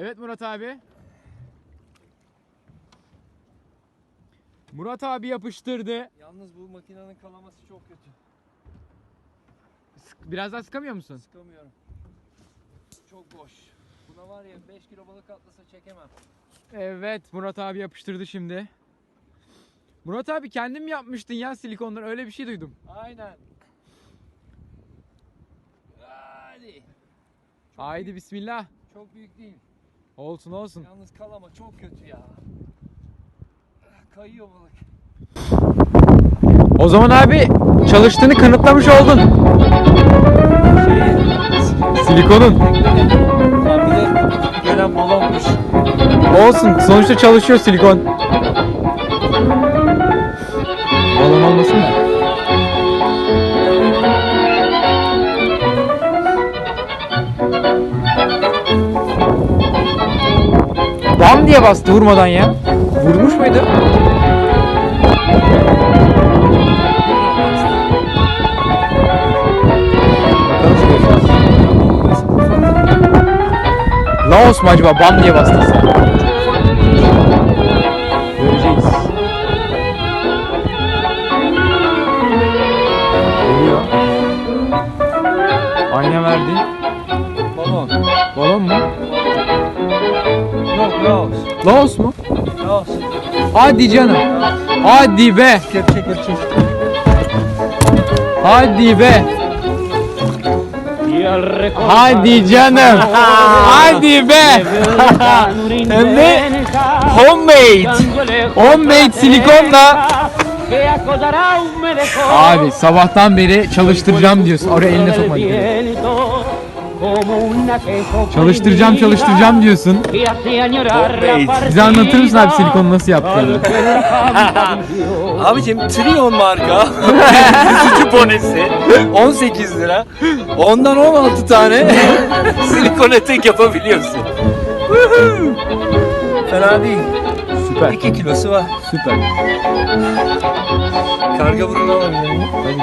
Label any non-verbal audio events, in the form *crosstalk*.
Evet Murat abi. Murat abi yapıştırdı. Yalnız bu makinenin kalaması çok kötü. Sık- Biraz daha sıkamıyor musun? Sıkamıyorum. Çok boş. Buna var ya 5 kilo balık atlasa çekemem. Evet Murat abi yapıştırdı şimdi. Murat abi kendin mi yapmıştın ya silikonları öyle bir şey duydum. Aynen. Hadi. Çok Haydi büyük- bismillah. çok büyük değil. Olsun olsun. Yalnız kalama çok kötü ya. Kayıyor balık. O zaman abi çalıştığını kanıtlamış oldun. Silikonun. Ya bir de gelen balonmuş. Olsun sonuçta çalışıyor silikon. Balon olmasın da. Bam diye bastı vurmadan ya. Vurmuş muydu? Laos mu acaba bam diye bastıysa? Göreceğiz. Geliyor. Ayna verdi. Balon. Balon mu? Laos. Laos mu? Laos. Hadi canım. Hadi be. Kepçe kepçe. Hadi be. Hadi canım. *laughs* Hadi be. Hem de homemade. Homemade silikonla. Abi sabahtan beri çalıştıracağım diyorsun. Oraya eline sokma. Çalıştıracağım çalıştıracağım diyorsun. Bize anlatır mısın abi silikonu nasıl yaptığını? Abicim Trion marka yüzücü bonesi 18 lira. Ondan 16 tane *laughs* silikon etek yapabiliyorsun. Fena değil. Süper. 2 kilosu var. Süper. Karga burnu miyim? Tabii ki.